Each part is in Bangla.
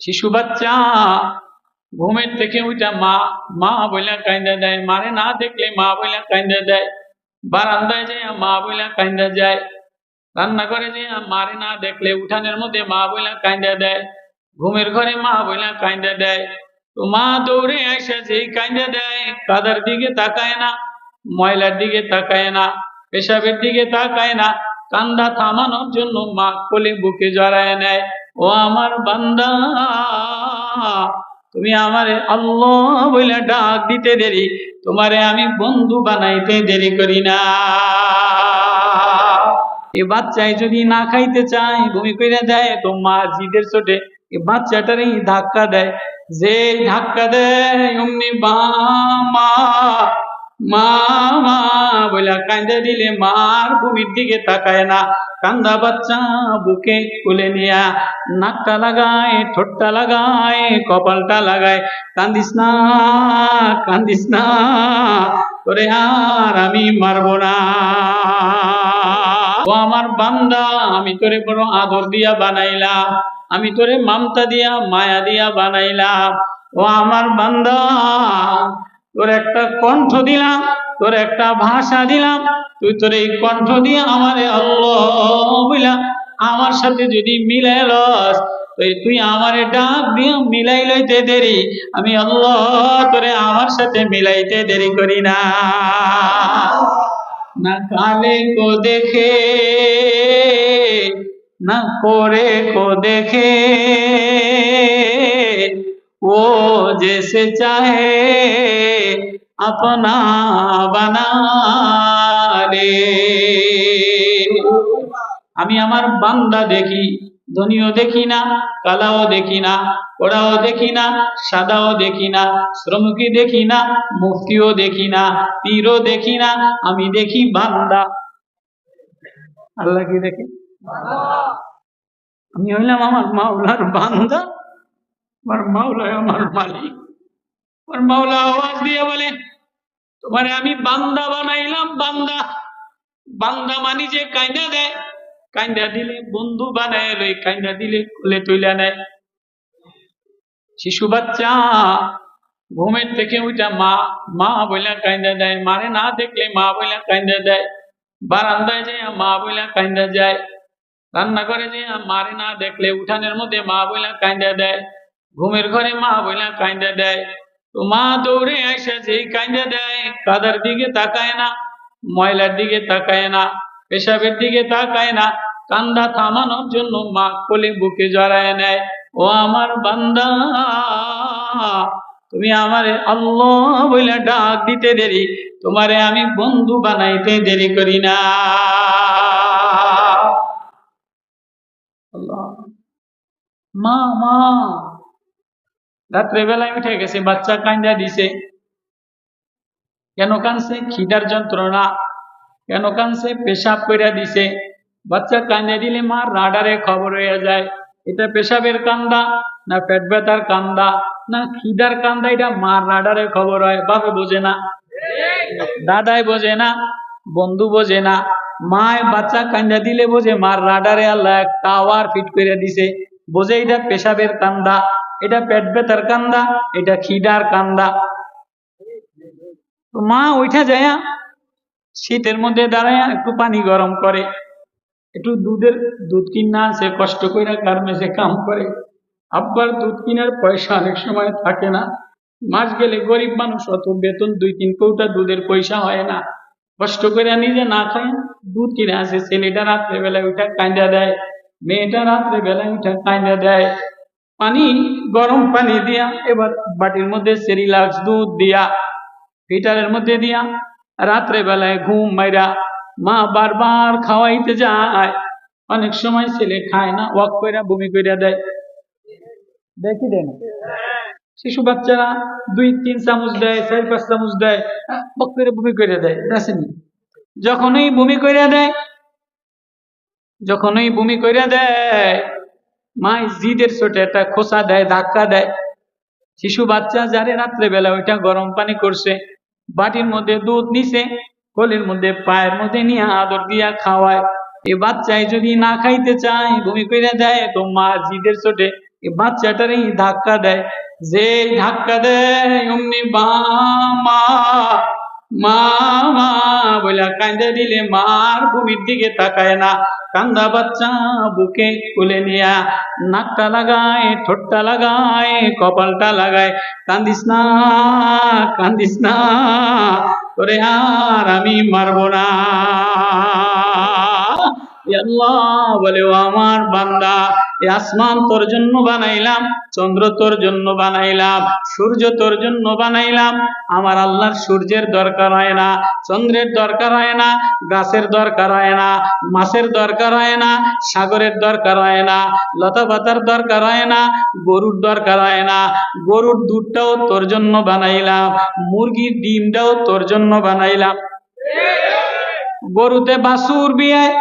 শিশু বাচ্চা, ঘুমের থেকে ওইটা মা মা বইলা কান্দা দেয়, মারে না দেখলে মা বইলা কান্দা দেয়, বারান্দায় যে মা বইলা কান্দা যায়, রান্নাঘরে যে মারে না দেখলে উঠানের মধ্যে মা বইলা কান্দা দেয়, ঘুমের ঘরে মা বইলা কান্দা দেয় তো মা দৌড়ে এসে যেই কান্দা দেয়, কাদার দিকে তাকায় না, ময়লার দিকে তাকায় না, পেশাবের দিকে তাকায় না, কান্দা থামানোর জন্য মা কোলে বুকে জড়ায় নেয় ও আমার বান্দা, তুমি আমারে আল্লাহ বলে ডাক দিতে দেরি, তোমারে আমি বন্ধু বানাইতে দেরি করি না। এ বাচ্চায় যদি না খাইতে চায়, বমি করে দেয়, তো মা জিদের চোটে এ বাচ্চাটারে ধাক্কা দেয়। যে ধাক্কা দেয়, অমনি মা মা বলে কান্দা দিলে মার ভূমির দিকে তাকায় না। কান্দা বাচ্চা বুকে কুলে নিয়া নাকটা লাগায়, ঠোঁটটা লাগায়, কপালটা লাগায়। কান্দিস না কান্দিস না, তোরে আর আমি মারবো না। ও আমার বান্দা, আমি তোরে বড় আদর দিয়া বানাইলাম। আমি তোরে মামতা দিয়া, মায়া দিয়া বানাইলাম। ও আমার বান্দা তোর একটা কণ্ঠ দিলাম, তোর একটা ভাষা দিলাম, তুই তোর এই কণ্ঠ দিয়ে আমারে আল্লাহ বইলা, আমার সাথে যদি মিলাই লস তুই আমারে ডাক দিয়ে মিলাই লইতে দেরি, আমি আল্লাহ তোরে আমার সাথে মিলাইতে দেরি করি না। না কালে কো দেখে, না করে কো দেখে वो जैसे चाहे अपना बना ले আমি আমার বান্দা দেখি ধনীও দেখি না কালাও দেখি না ওরাও দেখি না সাদাও দেখি না শ্রমিকই দেখি না মুফতিও দেখি না পীরও দেখি না আমি দেখি বান্দা আল্লাহ কি দেখে আমি হইলাম আমার মাওলার বান্দা আমার মাওলা আমার মালিক। আমার মাওলা আওয়াজ দিয়ে বলে, তোমারে আমি বান্দা বানাইলাম, বান্দা। বান্দা মানি যে কাইন্দা দেয়। কাইন্দা দিলে বন্ধু বানায় লই কাইন্দা দিলে কোলে তুইলা নেয় শিশু বাচ্চা, ঘুমের থেকে ওইটা মা মা বইলা কাইন্দা দেয়। মারে না দেখলে মা বইলা কাইন্দা দেয়। বারান্দায় যে মা বইলা কাইন্দা যায়। রান্নাঘরে যে মারে না দেখলে উঠানের মধ্যে মা বইলা কাইন্দা দেয়। ঘুমের ঘরে মা বইলা কাইন্দা দেয়। তো মা দৌড়ে এসে যেই কাইন্দা দেয়, কাদার দিকে তাকায় না, ময়লার দিকে তাকায় না, পেশাবের দিকে তাকায় না, কান্দা থামানোর জন্য মা কোলে বুকে জড়ায় নেয়। ও আমার বান্দা, তুমি আমারে আল্লাহ বইলা ডাক দিতে দেরি, তোমারে আমি বন্ধু বানাইতে দেরি করি না। মা মা। রাত্রে বেলায় উঠে গেছে, বাচ্চা কান্দা দিছে। কেন কানছে? খিদার যন্ত্রণা। কেন কানছে? পেশাব করে দিছে। বাচ্চা কান্দা দিলে মার রাডারে খবর হয়ে যায়। এটা পেশাবের কান্দা, না পেট ব্যথার কান্দা, না খিদার কান্দা, এটা মার রাডারে খবর হয়। বাপে বোঝে না, দাদাই বোঝে না, বন্ধু বোঝে না। মায় বাচ্চা কান্দা দিলে বোঝে মার রাডারে আল্লাহ টাওয়ার ফিট করে দিছে। বোঝে এটা পেশাবের কান্দা। এটা পেট ব্যথার কান্দা, এটা খিদার কান্দা। মা ওইটা যায় শীতের মধ্যে দাঁড়ায় একটু পানি গরম করে, একটু দুধের দুধ কিনা সে কষ্ট করে গার্মেন্টসে কাম করে। আব্বার দুধ কিনার পয়সা অনেক সময় থাকে না। মাস গেলে গরিব মানুষ, অত বেতন দুই তিন কৌটা দুধের পয়সা হয় না। কষ্ট করে নিজে না খায়, দুধ কিনে আসে। ছেলেটা রাত্রে বেলায় উঠা কান্দা দেয়, মেয়েটা রাত্রে বেলায় উঠা কান্দা দেয়। পানি, গরম পানি দিয়া, এবার বাটির মধ্যে সেরিলাক্স দুধ দিয়া, হিটারের মধ্যে দিয়া রাত্রে বেলায় ঘুম মাইরা মা বারবার খাওয়াইতে যায়। অনেক সময় ছেলে খায় না, ওয়াক কইরা, বমি কইরা দেয়। দেখি দেয় না শিশু বাচ্চারা দুই, তিন চামচ দেয়, চার, পাঁচ চামচ দেয়, ওয়াক করে বমি করে দেয়, দেখেনি। যখনই বমি কইরা দেয়, যখনই বমি কইরা দেয় মাই জিদের ছোটে একটা খোসা দেয়, ধাক্কা দেয়। শিশু বাচ্চা যারে রাত্রে বেলা ওইটা গরম পানি করছে, বাটির মধ্যে দুধ নিছে, কোলের মধ্যে পায়ের মধ্যে নিয়ে আদর দিয়া খাওয়ায়। এ বাচ্চায় যদি না খাইতে চায়, বমি করে দেয়, তো মা জিদের চোটে এই বাচ্চাটারই ধাক্কা দেয়। যে ধাক্কা দেয়, অমনি মামা বলে কান্দে দিলে মার ভূমির দিকে তাকায় না। কান্দা বাচ্চা বুকে কুলে নিয়া নাকটা লাগায়, ঠোঁটটা লাগায়, কপালটা লাগায়। কান্দিস না কান্দিস না, তোরে আর আমি মারবো না। এ আল্লাহ, বলে আমার বান্দা। আসমান তোর জন্য বানাইলাম, চন্দ্র তোর জন্য বানাইলাম, সূর্য তোর জন্য বানাইলাম। আমার আল্লাহর সূর্যের দরকার হয় না, চন্দ্রের দরকার হয় না, গাছের দরকার হয় না, মাছের দরকার হয় না, সাগরের দরকার হয় না, লতা পাতার দরকার হয় না, গরুর দরকার হয় না। গরুর দুধটাও তোর জন্য বানাইলাম, মুরগির ডিমটাও তোর জন্য বানাইলাম। গরুতে বাসুর বিয়ায়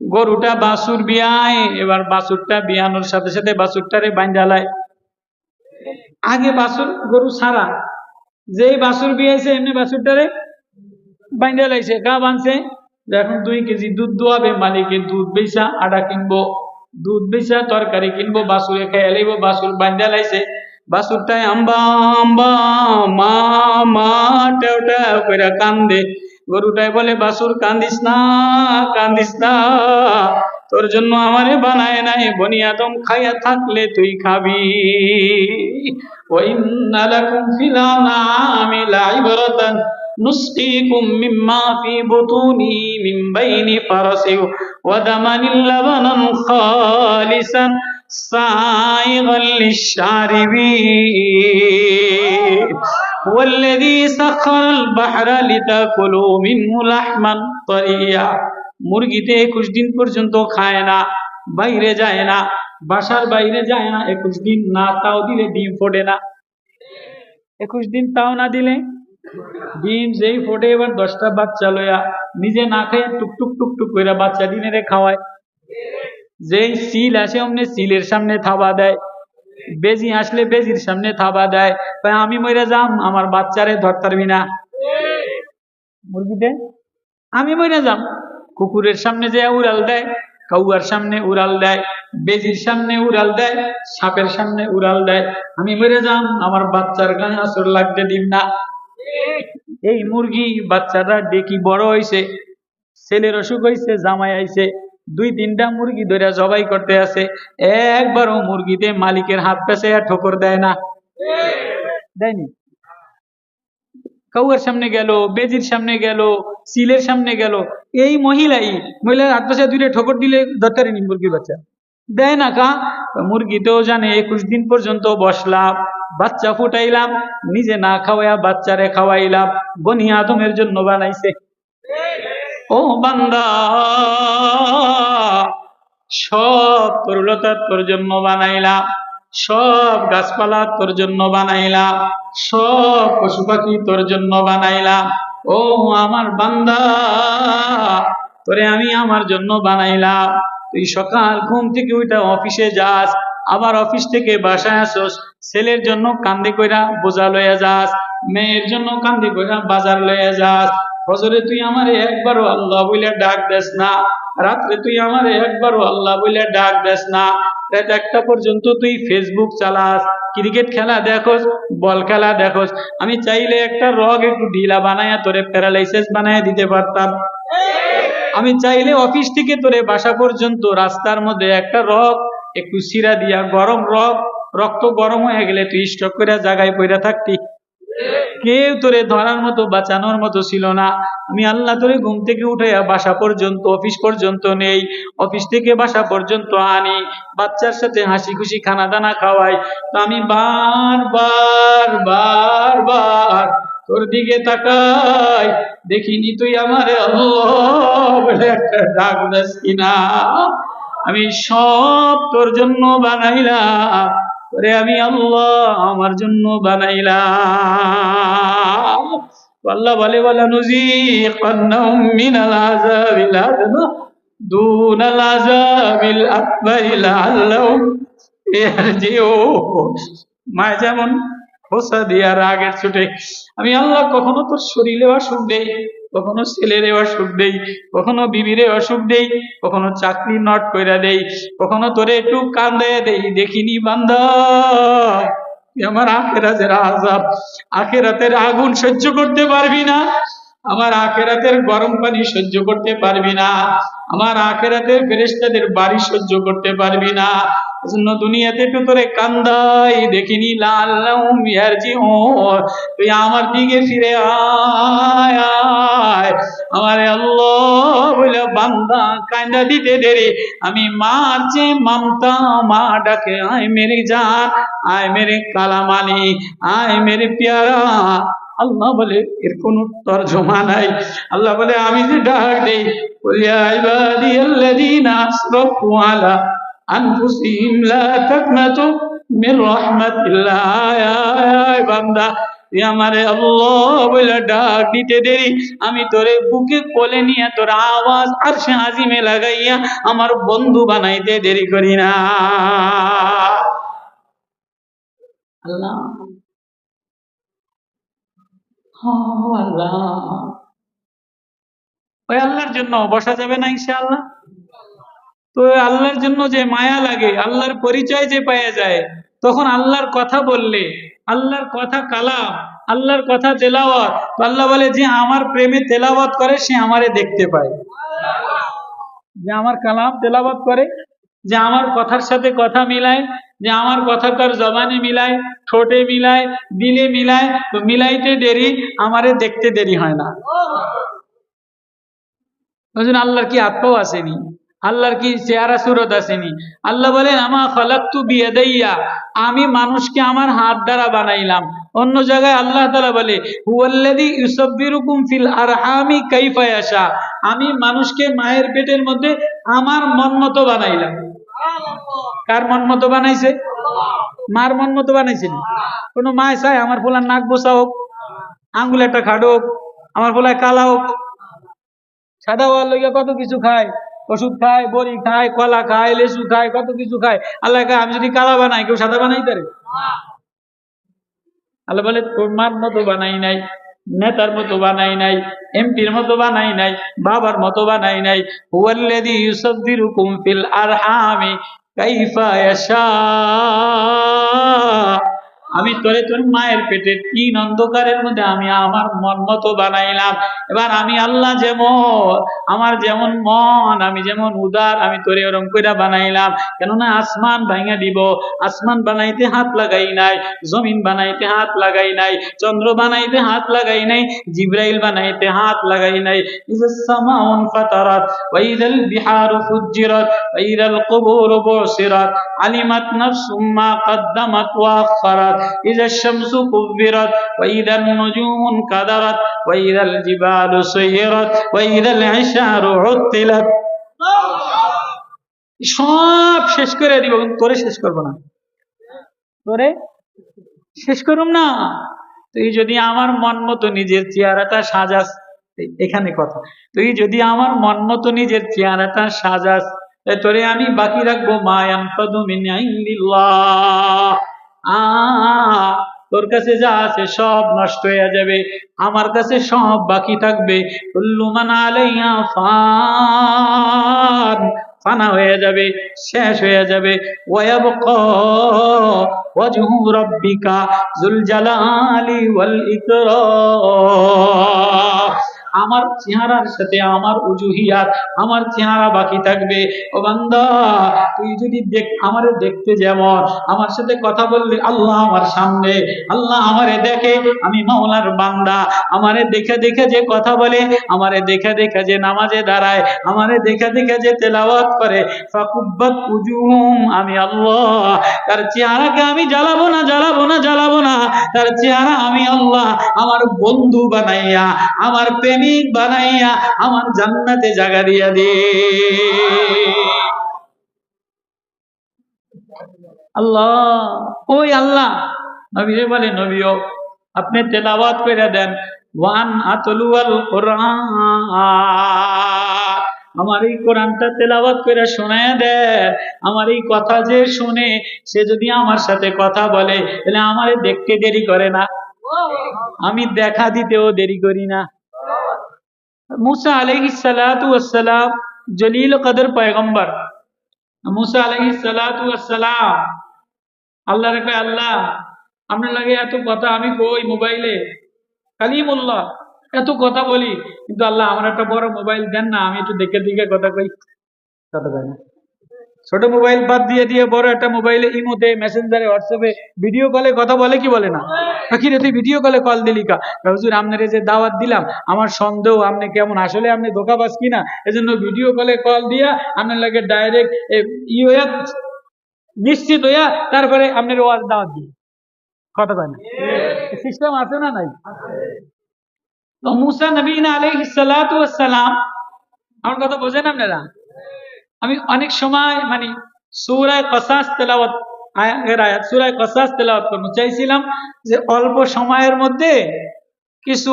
গরুটা বাসুর বিয়ায়, এবার বাসুরটা বিয়ানোর সাথে সাথে বাসুরটারে বাঞ্জালায় আগে বাসুর গরু সারা যেই বাসুর বিয়াইছে, এমনি বাসুরটারে বাইন্দা লাইছে, গা বানছে যে এখন দুই কেজি দুধ দোয়াবে, মালিকের দুধ বেচা আটা কিনবো, দুধ বেচা তরকারি কিনবো বাসুরে খেয়ে লাইব বাসুর বাইন্দা লাইছে। বাসুরটাই আম্বা আম্বা, মা মা, টেও করে কান্দে। গরুটাই বলে বাসুর কান্দিস না কান্দিস না তোর জন্য আমারে বানায় নাই বনি আদম খাইয়া থাকলে তুই খাবি وإن لكم في الأنعام لعبرة نسقيكم مما في بطونه من بين فرس ودم لبنا خالصا سائغا للشاربين هو الذي سخر البحر لتاكلوا منه لحما طريا মুরগিতে একুশ দিন পর্যন্ত খায় না বাইরে যায় না বাসার বাইরে যায় না একুশ দিন না তাও দিলে ডিম ফোটে না একুশ দিন তাও না দিলে ডিম যেই ফোটে এবার দশটা বাচ্চা লইয়া নিজে না খেয়ে টুক টুক টুক টুক করে বাচ্চা দিনে খাওয়ায় যেই সিল আসে অমনি সিলের সামনে থাবা দেয় বেজি আসলে বেজির সামনে থাবা দেয়। কয় আমি মরে যাম, আমার বাচ্চারে ধরতারবি না। মুরগিতে আমি মরে যাম। কুকুরের সামনে যে উড়াল দেয়, কাউয়ার সামনে উড়াল দেয়, বেজির সামনে উড়াল দেয়, সাপের সামনে উড়াল দেয়। আমি মরে যাম, আমার বাচ্চার গায়ে আসর লাগতে দিন না। এই মুরগি বাচ্চাটা দেখি বড় হইছে, ছেলের অসুখ হইছে, জামাই আইছে। দুই তিনটা মুরগি ধরে জবাই করতে আছে। একবারও মুরগিতে মালিকের হাত পেছে ঠোকর দেয় না। দেয়নি? কাউয়ার সামনে গেল, বেজির সামনে গেল সিলের সামনে গেল। এই মহিলাই, মহিলার হাত পাশে দুইটা ঠোকর দিলে দরকারই নি মুরগির বাচ্চা। দেয় না কা? মুরগিতেও জানে, একুশ দিন পর্যন্ত বসলাম, বাচ্চা ফুটাইলাম, নিজে না খাওয়াইয়া বাচ্চারে খাওয়াইলাম, বনি আদমের জন্য বানাইছে। ও বান্দা, সব তরুলতা তোর জন্য বানাইলাম সব গাছপালা তোর জন্য বানাইলাম সব পশু পাখি তোর জন্য বানাইলা। ও আমার বান্দা, তোরে আমি আমার জন্য বানাইলাম। তুই সকাল ঘুম থেকে উঠা অফিসে যাস, আবার অফিস থেকে বাসায় আসোস, ছেলের জন্য কান্দে কইরা বোঝা লইয়া যাস, মেয়ের জন্য কান্দে কইরা বাজার লইয়া যাস ফজরে তুই আমারে একবারও আল্লাহ বলে ডাক দেস না, রাত্রে তুই আমারে একবারও আল্লাহ বলে ডাক দেস না। রাত একটা পর্যন্ত তুই ফেসবুক চালাস ক্রিকেট খেলা দেখোস বল খেলা দেখোস। আমি চাইলে একটা রগ একটু ঢিলা বানায়া তোরে প্যারালাইসিস বানায় দিতে পারতাম। আমি চাইলে অফিস থেকে তোরে বাসা পর্যন্ত রাস্তার মধ্যে একটা রগ একটু সিরা দিয়া গরম রক রক্ত গরম হয়ে গেলে তুই স্টক করে জায়গায় পড়ে থাকতি। কেউ তোরে ধরার মতো, বাঁচানোর মতো ছিল না। আমি আল্লাহ তোরে ঘুম থেকে উঠে বাসা পর্যন্ত, অফিস পর্যন্ত নেই। অফিস থেকে বাসা পর্যন্ত আনি। বাচ্চার সাথে হাসি খুশি খানা দানা খাওয়াই। তো আমি বার বার বার বার তোর দিকে তাকাই। দেখিনি তুই আমার কিনা। আমি সব তোর জন্য বানাইলাম। করে আমি আল্লাহ আমার জন্য বানাইলাম। আল্লাহ বলে বলা নুজি যেমন খোসা আগের ছুটে, আমি আল্লাহ কখনো তোর শরীরে বা দেই কখনো ছেলেরে অসুখ দেই, কখনো বিবিরে অসুখ দেই, কখনো চাকরি নট কইরা দেই, কখনো তোরে একটু কান্দাইয়া দেই, দেখিনি তুই আমার আখেরাতের আজাব আখেরাতের আগুন সহ্য করতে পারবি না, আমার আখেরাতের গরম পানি সহ্য করতে পারবি না, আমার আখেরাতের ফেরেশতাদের বাড়ি সহ্য করতে পারবি না এজন্য দুনিয়াতে একটু তোরে কান্দাই দেখিনি, লাল লাল্লাহুম ইয়ারজিউন। তুই আমার দিকে ফিরে আয় আমার আল্লাহ বলে, বান্দা, কান্দা দিতে দেরি। আমি মার যে মামতা, মা ডাকে, আয় মেরে জান, আয় মেরে কালামানি, আয় মেরে পেয়ারা। আল্লাহ বলে, এর কোন তর্জমা নাই। আল্লাহ বলে, আমি যে ডাক দেই বলি আইবাদি আল্লাযীনা আসরাফু আলা আনফুসিহিম লা তাকনাতু মির রাহমাতিল্লাহ আয় আমি তোরে বুকে কোলে নিয়ে তোর আওয়াজ আর সে আজিমে লাগাইয়া আমার বন্ধু বানাইতে দেরি করি না। আল্লাহ। আল্লাহ। ওই আল্লাহর জন্য বসা যাবে না ইনশাআল্লাহ? তো আল্লাহর জন্য যে মায়া লাগে, আল্লাহর পরিচয় যে পাওয়া যায়, তখন আল্লাহর কথা বললে, আল্লাহর কথা কালাম, আল্লাহর কথা তেলাওয়াত আল্লাহ বলে, যে আমার প্রেমে তেলাওয়াত করে, সে আমারে দেখতে পায়। যে আমার কালাম তেলাওয়াত করে, যে আমার কথার সাথে কথা মিলায়, যে আমার কথা তার জবানে মিলায়, ঠোঁটে মিলায়, দিলে মিলায়, তো মিলাইতে দেরি, আমারে দেখতে দেরি হয় না। ওই জন্য আল্লাহর কি আত্মাও আসেনি? আল্লাহর কি চেহারা সুরত আসেনি। আল্লাহ বলেন, আমা ফালাক্তু বিয়াদাইয়া আমি মানুষকে আমার হাত দ্বারা বানাইলাম। অন্য জায়গায় আল্লাহ তাআলা বলে, হুয়াল্লাযী ইউসাব্বিরুকুম ফিল আর আরহামি কাইফা ইয়াশা আমি মানুষকে মায়ের পেটের মধ্যে আমার মন মতো বানাইলাম। কার মন মতো বানাইছে? মার মন মতো বানাইছে কোনো মায় চায়, আমার ফুলার নাক বসা হোক আঙ্গুল একটা খাড়ো হোক, আমার ফোলায় কালা হোক, সাদা হওয়ার লইয়া কত কিছু খায়? ওষুধ খায় বড়ি খায় কলা খায় লেসু খায় কত কিছু খায়। আল্লাহ কয়, আমি যদি কালা বানাই কেউ সাদা বানাই পারে? আল্লাহ বলে তোমার মতো বানাই নাই নেতার মতো বানাই নাই এমপির মতো বানাই নাই বাবার মতো বানাই নাই। হুয়াল্লাযী ইউসাব্বিরুকুম ফিল আরহামি কাইফা ইয়াশা। আমি তোরে তোর মায়ের পেটে তিন অন্ধকারের মধ্যে আমি আমার মন মতো বানাইলাম এবার আমি আল্লাহ যেমন আমার যেমন মন আমি যেমন উদার আমি তোরে ওরম কইরা বানাইলাম কেননা আসমান ভাঙা দিব আসমান বানাইতে হাত লাগাই নাই জমিন বানাইতে হাত লাগাই নাই চন্দ্র বানাইতে হাত লাগাই নাই জিব্রাইল বানাইতে হাত লাগাই নাই ইজা সামাউন ফাতারাত ওয়াইদাল বিহারু ফুজ্জিরাত ওয়াইদাল কুবুরু বুসিরাত আলিমাত নাফসুম মা قدمت وأخرت إذا الشمس كبرت وإذا النجوم انكدرت وإذا الجبال سيرت وإذا العشار عطلت সব শেষ করে দিব কিন্তু তোরে শেষ করবো না তোরে শেষ করুম না তুই যদি আমার মন মতো নিজের চেহারাটা সাজাস এই- এখানে কথা তুই যদি আমার মন মতো নিজের চেহারাটা সাজাস তা তোরে আমি বাকি রাখবো মায়ান মিন ইন্দিল্লাহ তোর কাছে যা আছে সব নষ্ট হয়ে যাবে, আমার কাছে সব বাকি থাকবে। ফান হয়ে যাবে, শেষ হয়ে যাবে। ওয়ায়াবকা ওয়াজহু রাব্বিকা যুল জালালি ইকরাম। আমার চেহারার সাথে আমার উজুহিয়াত, আমার চেহারা বাকি থাকবে। ও বান্দা, তুই যদি দেখ, আমারে দেখতে যেমন, আমার সাথে কথা বললে আল্লাহ আমার সামনে, আল্লাহ আমারে দেখে, আমি মাওলার বান্দা। আমারে দেখে দেখে যে কথা বলে, আমারে দেখে দেখে যে নামাজে দাঁড়ায়, আমারে দেখে দেখে যে তেলাওয়াত করে। ফাকুব্বাত উজুহুম, আমি আল্লাহ। তার চেহারাকে আমি জ্বালাবো না জ্বালাবো না জ্বালাবো না। তার চেহারা আমি আল্লাহ। আমার বন্ধু বানাইয়া, আমার প্রেমিক বানাইয়া আমার জান্নাতে জায়গা দিয়া দে। আল্লাহ, ওই আল্লাহ, নবীরে বলে, নবীও, আপনি তেলাওয়াত করে দেন। ওয়ান আতলুয়াল কোরআন। আমার এই কোরআনটা তেলাওয়াত করে শোনায় দেন আমার এই কথা যে শুনে, সে যদি আমার সাথে কথা বলে, তাহলে আমার দেখতে দেরি করে না। আমি দেখা দিতেও দেরি করি না। মুসা আলহি সালাতাম জলিল কদর পয়গম্বর মুসা আলহি সালাতাম আল্লাহ রেখে আল্লাহ আপনার লাগে এত কথা আমি কই মোবাইলে কালিমুল্লাহ এত কথা বলি কিন্তু আল্লাহ, আমার একটা বড় মোবাইল দেন না, আমি একটু দেখে দিকে কথা কই. কথা কয় না। ছোট মোবাইল বাদ দিয়ে দিয়ে বড় একটা মোবাইলে ইমোতে মেসেঞ্জারে হোয়াটসঅ্যাপে ভিডিও কলে কথা বলে কি বলে না? কি রে তুই ভিডিও কলে কল দিলি কা? হুজুর আপনার যে দাওয়াত দিলাম আমার সন্দেহ আপনি কেমন? আসলে আপনি ধোকাবাজ কিনা এজন্য ভিডিও কলে কল দিয়া আপনার লাগে ডাইরেক্ট ই হইয়া নিশ্চিত হইয়া তারপরে আপনার ওয়াজ দাওয়াত দিই কথা কয় না? সিস্টেম আছে না নাই? তো মুসা নবীন আলাইহিস সালাতু ওয়াস সালাম আমার কথা বোঝেন আপনারা? আমি অনেক সময় মানে সুরায় কসাস তেলাওয়াত সুরায় কসাস তেলাওয়াত করতে চাইছিলাম যে অল্প সময়ের মধ্যে কিছু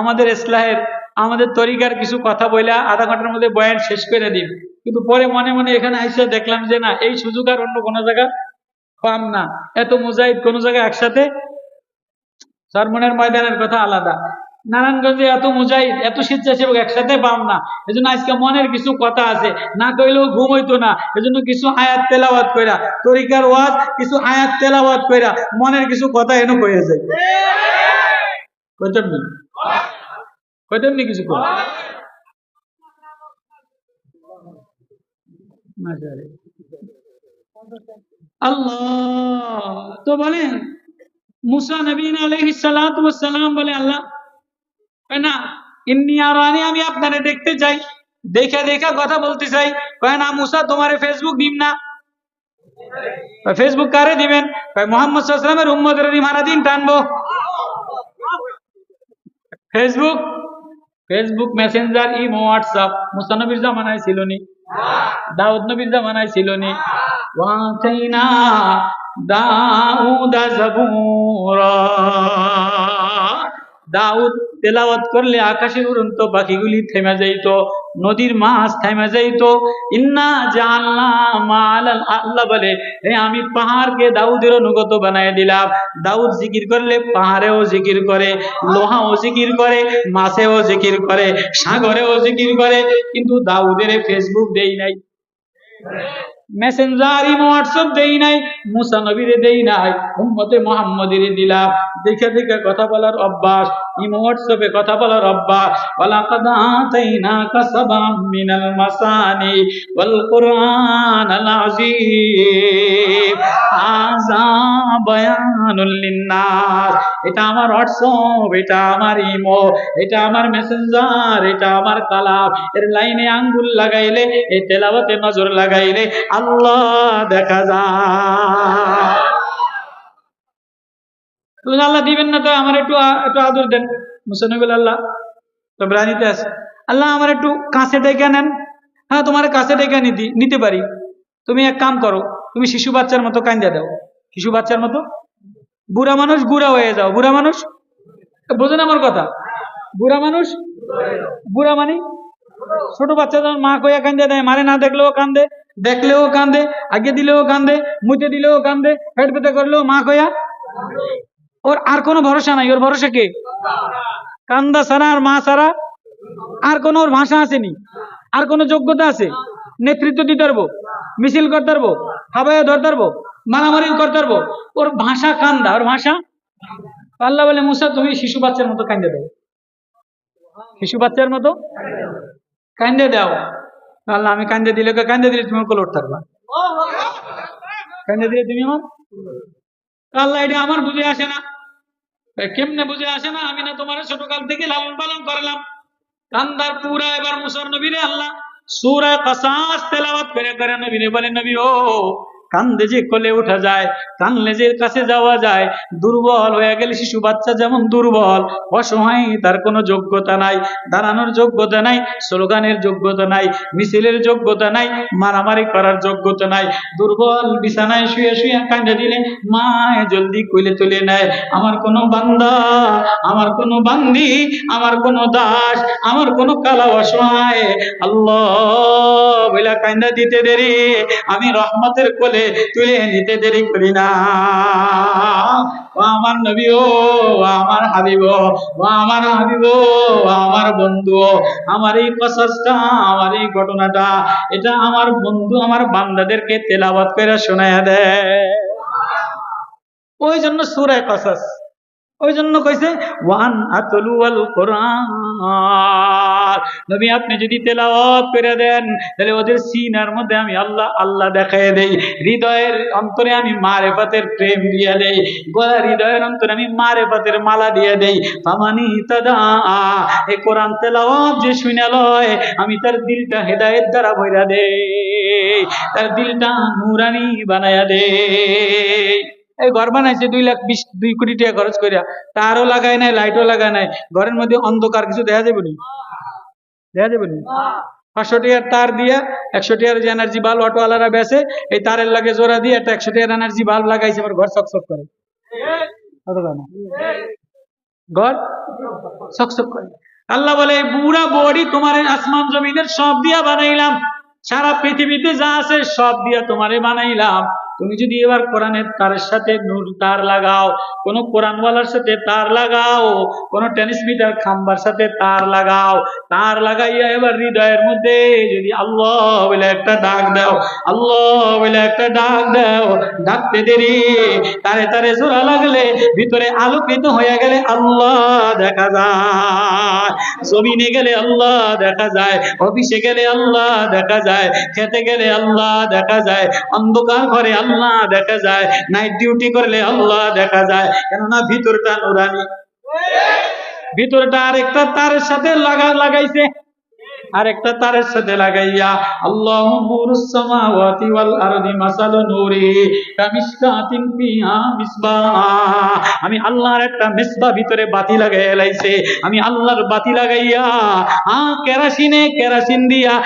আমাদের ইসলাহের, আমাদের তরিকার কিছু কথা বলে আধা ঘণ্টার মধ্যে বয়ান শেষ করে দিন কিন্তু পরে মনে মনে এখানে আইসা দেখলাম যে না, এই সুযোগ আর অন্য কোনো জায়গা পাম না। এত মুজাহিদ কোনো জায়গায় একসাথে, সরমনের ময়দানের কথা আলাদা। নারায়ণগঞ্জে এত মুজাহিদ, এত স্বেচ্ছাসেবক একসাথে পাম না। এজন্য আজকে মনের কিছু কথা আছে। না কইলেও ঘুম হইতো না। এজন্য কিছু আয়াত তেলাওয়াত কইরা, তরিকার ওয়াজ, কিছু আয়াত তেলাওয়াত কইরা মনের কিছু কথা এনে কয়ে যায় কইতেন কইতেন নি কিছু কই আল্লাহ, তো বলেন, মুসা নবীন সালাম বলে আল্লাহ না, ইন্নি আরানি আমি আপনারে দেখতে চাই। দেখে দেখে কথা বলতে চাই। কয় না, মুসা, তোমারে ফেসবুক দিম না। ফেসবুক কারে দিবেন? মোহাম্মদ সাল্লামের উম্মদের মারা দিন টানবো। Facebook Facebook Messenger imo WhatsApp Musa নবীর জামানায় ছিল নি দাউদ নবীর জামানায় ছিল নি ওয়াতাইনা দাউদা জাবুরা। দাউদ তেলাওয়াত করলে আকাশের উড়ন্ত পাখিগুলি থেমে যাইত, নদীর মাছ থেমে যাইত। ইন্না জানলা মাল আল্লাহ বলে, হে আমি পাহাড়কে দাউদের অনুগত বানায় দিলাম। দাউদ জিকির করলে পাহাড়েও জিকির করে, লোহাও জিকির করে, মাছেও জিকির করে, সাগরেও জিকির করে, কিন্তু দাউদের ফেসবুক দেই নাই। মেসেঞ্জার ইমো হোয়াটসঅ্যাপ দেই নাই, মুসা নবীরে দেই নাই, উম্মতে মোহাম্মদিরে দিলাম। দেখে দেখে কথা বলার অভ্যাস, ইমো হোয়াটসঅ্যাপে কথা বলার অভ্যাস। ওয়ালাকাদ আতাইনাকা সাবাম মিনাল মাসানি ওয়াল কুরআনাল আযীম। হাযা বায়ানুল এটা আমার হোয়াটসঅ্যাপ এটা আমার ইমো, এটা আমার মেসেঞ্জার এটা আমার কালাম। এর লাইনে আঙ্গুল লাগাইলে এই তেলাওয়াতে নজর লাগাইলে আল্লাহ দেখা যায়। আল্লাহ দিবেন না তো, আমার একটু একটু আদর দেন। মুসানবিল আল্লাহ তো ব্রানিতে আছে। আল্লাহ, আমার একটু কাছে ডেকে নেন। হ্যাঁ তোমার কাছে ডেকে নিতে নিতে পারি। তুমি এক কাম করো, তুমি শিশু বাচ্চার মতো কান্দা দাও। শিশু বাচ্চার মতো? বুড়া মানুষ গুড়া হয়ে যাও। বুড়া মানুষ? বোঝেন আমার কথা? বুড়া মানুষ? বুড়া মানে? ছোট বাচ্চা যখন মা কইয়া কান্দে দেয়, মারে না দেখলেও কান্দে। দেখলেও কান্দে, আগে দিলেও কান্দে মুতে দিলেও কান্দে পেট পেতে করলেও মা কইয়া ওর আর কোনো ভরসা নাই, ওর ভরসা কে? কান্দা ছাড়া আর মা ছাড়া আর কোনো ওর ভাষা আসেনি, আর কোনো যোগ্যতা আছে? নেতৃত্ব দিতে পারব, মিছিল করতে পারব হাবায় ধরতে পারব মারামারি করতে পারব, ওর ভাষা কান্দা, ওর ভাষা আল্লাহ বলে, মুসা, তুমি শিশু বাচ্চার মতো কান্দে দাও। শিশু বাচ্চার মতো কান্দে দাও। আল্লাহ, আমি কান্দে দিলে কান্দে দিলে তুমি কোলে থাকবা কান্দে দিলে তুমি আমার আল্লাহ, এটা আমার বুঝে আসে না। কেমনে বুঝে আসে না? আমি না তোমার ছোট কাল থেকে লালন পালন করলাম। কান্দার পুরা এবার মুসার নবীরে আল্লাহ, সুরা কাসাস তেলাওয়াত করে করে নবীরে বলে, নবী ও কান্দে যে কোলে উঠা যায় কানলে যে কাছে যাওয়া যায়, দুর্বল হয়ে গেলে শিশু বাচ্চা যেমন দুর্বল, অসহায় তার কোনো যোগ্যতা নাই, দাঁড়ানোর যোগ্যতা নাই, স্লোগানের যোগ্যতা নাই, মিছিলের যোগ্যতা নাই, মারামারি করার যোগ্যতা নাই, দুর্বল বিছানায় শুয়ে শুয়ে কান্দে দিলে, মায় জলদি কইলে তুলে নেয়, আমার কোনো বান্দা, আমার কোনো বান্দি, আমার কোনো দাস, আমার কোনো কালা অসহায়, আল্লাহ বইলা কান্দা দিতে দেরি, আমি রহমতের কোলে তুলে নিতে দেরি করি না। ও আমার নবী ও আমার হাবিব ও আমার হাবিব ও আমার বন্ধু আমার এই কসাসটা আমার এই ঘটনাটা, এটা আমার বন্ধু, আমার বান্দাদেরকে তেলাওয়াত করে শোনায়া দেয়। ওই জন্য সুরায় কসাস ওই জন্য কইছে, ওয়ান আতলুয়াল কোরআন। নবী, আপনি যদি তেলাওয়াত করে দেন, তাহলে ওদের সিনার মধ্যে আমি আল্লাহ আল্লাহ দেখায় দেই। হৃদয়ের অন্তরে আমি মারেফাতের প্রেম দিয়ে দেই। গলা হৃদয়ের অন্তরে আমি মারেফাতের মালা দিয়ে দেই। ফামানি তাদা এই কোরআন তেলাওয়াত যে শুনে লয়, আমি তার দিলটা হেদায়েত দ্বারা ভইরা দেই। তার দিলটা নুরানি বানায়া দেই। এই ঘর বানাইছে দুই লাখ বিশ, দুই কোটি টাকা খরচ করিয়া তারও লাগায় নাই, লাইটও লাগায় নাই। ঘরের মধ্যে অন্ধকার কিছু দেখা যাবে দেখা যাবে পাঁচশো টাকার তার দিয়া, একশো টাকার যে এনার্জি বাল্ব অটোওয়ালারা বেছে, এই তারের লাগে জোড়া দিয়ে একটা একশো টাকার এনার্জি বাল্ব লাগাইছে আমার ঘর চকচক করে? ঘর চকচক করে। আল্লাহ বলে, পুরা বডি তোমার আসমান জমিনের সব দিয়া বানাইলাম। সারা পৃথিবীতে যা আছে সব দিয়া তোমারে বানাইলাম। তুমি যদি এবার কোরআনের তারের সাথে নূর তার লাগাও, কোন কোরআনওয়ালার সাথে তার লাগাও, কোন ট্রান্সমিটার খাম্বার সাথে তার লাগাও, তার লাগাইয়া এবার হৃদয়ের মধ্যে যদি আল্লাহ বলে একটা ডাক দাও, আল্লাহ বলে একটা ডাক দাও, ডাকতে দেরি, তারে তারে জোড়া লাগলে ভিতরে আলোকিত হয়ে গেলে আল্লাহ দেখা যায়। জমিনে গেলে আল্লাহ দেখা যায়, অফিসে গেলে আল্লাহ দেখা যায়, খেতে গেলে আল্লাহ দেখা যায়, অন্ধকার ঘরে আল্লাহ দেখা যায় নাইট ডিউটি করলে আল্লাহ দেখা যায়, কেননা ভিতরটা নুরানি। ভিতরটা আরেকটা তারের সাথে লাগা লাগাইছে। আরেকটা তারের সাথে লাগাইয়া, আল্লাহ ওয়াল আরদি নূরি ফিহা আমি আল্লাহর একটা ভিতরে বাতি লাইছে। আমি আল্লাহর বাতি লাগাইয়া, আ, কেরাসিনে কেরাসিন দিয়া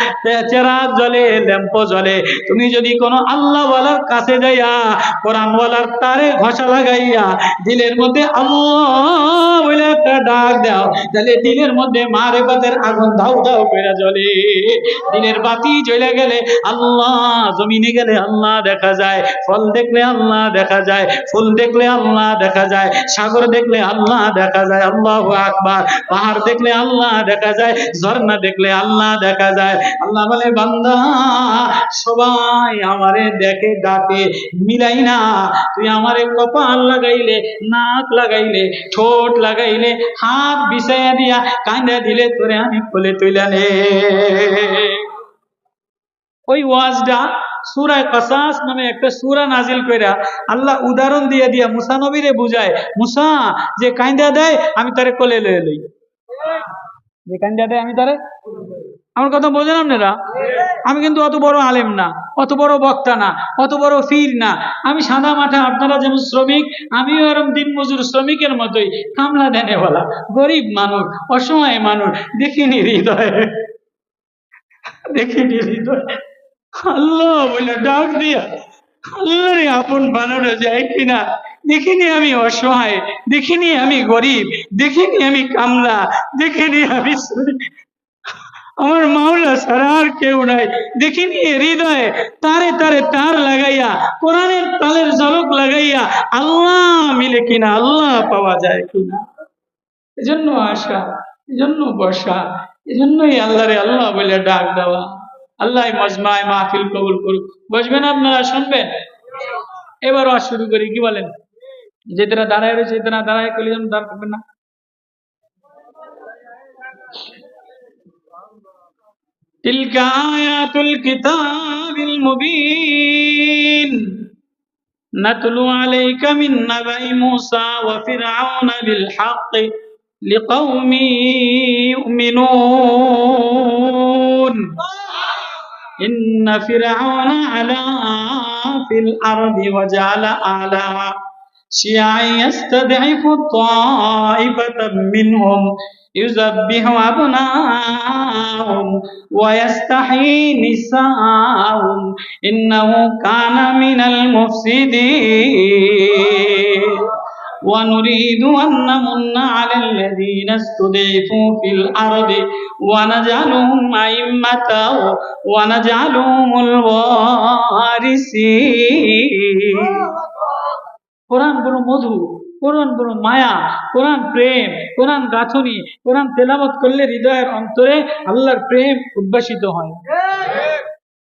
জ্বলে ল্যাম্প জ্বলে তুমি যদি কোনো আল্লাহ ওয়ালার কাছে যাইয়া কোরআন ওয়ালার তারে ঘষা লাগাইয়া, দিলের মধ্যে আল্লাহ বলে একটা ডাক দাও, তাহলে দিলের মধ্যে মারেফাতের আগুন ধাউ ধাউ করে জ্বলে দিনের বাতি জ্বলে গেলে আল্লাহ, জমিনে গেলে আল্লাহ দেখা যায়, ফল দেখলে আল্লাহ দেখা যায়, ফুল দেখলে আল্লাহ দেখা যায়, সাগর দেখলে আল্লাহ দেখা যায়, আল্লাহ আকবার, পাহাড় দেখলে আল্লাহ দেখা যায়, ঝর্ণা দেখলে আল্লাহ দেখা যায়। আল্লাহ বলে, বান্দা, সবাই আমারে দেখে, ডাকে, মিলাই না। তুই আমারে কপাল লাগাইলে, নাক লাগাইলে, ঠোঁট লাগাইলে, হাত বিছাইয়া দিয়া কান্দা দিলে, তোরে আমি খুলে তুইলা ওই ওয়াজটা সুরায় কাসাস নামে একটা সুরা নাজিল আল্লাহ উদাহরণ দিয়ে দিয়া মুসা নবীরে বুঝায়, মুসা, যে কান্দা দেয়, আমি তারে কোলে লয়ে লই। যে কান্দা দেয়, আমি তারে আমার কথা বোঝেন আপনারা? আমি কিন্তু অত বড় আলেম না, অত বড় বক্তা না, অত বড় ফির না। আমি সাদা মাঠা, আপনারা যেমন শ্রমিক, আমিও এরম দিন মজুর শ্রমিকের মতোই কামলা দেনেওয়ালা, গরিব মানুষ, অসহায় মানুষ, দেখিনি হৃদয়। দেখিনি হৃদয় আল্লাহ বলে ডাক দিয়া। আল্লাহ রে, আপন বানানো যায় কিনা? দেখিনি আমি অসহায় দেখিনি আমি গরিব দেখিনি আমি কামলা দেখিনি আমি আমার মাওলা ছাড়া আর কেউ নাই। দেখিনি হৃদয়ে তারে তারে তার লাগাইয়া, কোরআনের তালের ঝলক লাগাইয়া, আল্লাহ মিলে কিনা, আল্লাহ পাওয়া যায় কিনা? এজন্য আশা, এজন্য বসা এজন্যই আল্লাহরে আল্লাহ বলে ডাক দেওয়া আল্লাহ মজমায় মাহফিল কবুল করুক বসবেন আপনারা শুনবেন এবার ওয়াজ শুরু করি কি বলেন যেতারা দাঁড়ায় রয়েছে যেতারা দাঁড়ায় করলে যেন দাঁড় করবেন না تلك آيات الكتاب المبين نتلو عليك من نبأ موسى وفرعون بالحق لقوم يؤمنون. إن فرعون علا في الأرض وجعل أعلاها شيعا يستضعف طائفة منهم يذبح أبناءهم ويستحيي نساءهم. إنه كان من المفسدين. ونريد أن نمن على الذين استضعفوا في الأرض ونجعلهم أئمة ونجعلهم الوارثين কোরআন বড় মধু কোরআন বড় মায়া কোরআন প্রেম কোরআন গাঁথনি কোরআন তেলাবত করলে হৃদয়ের অন্তরে আল্লাহর প্রেম উদ্ভাসিত হয়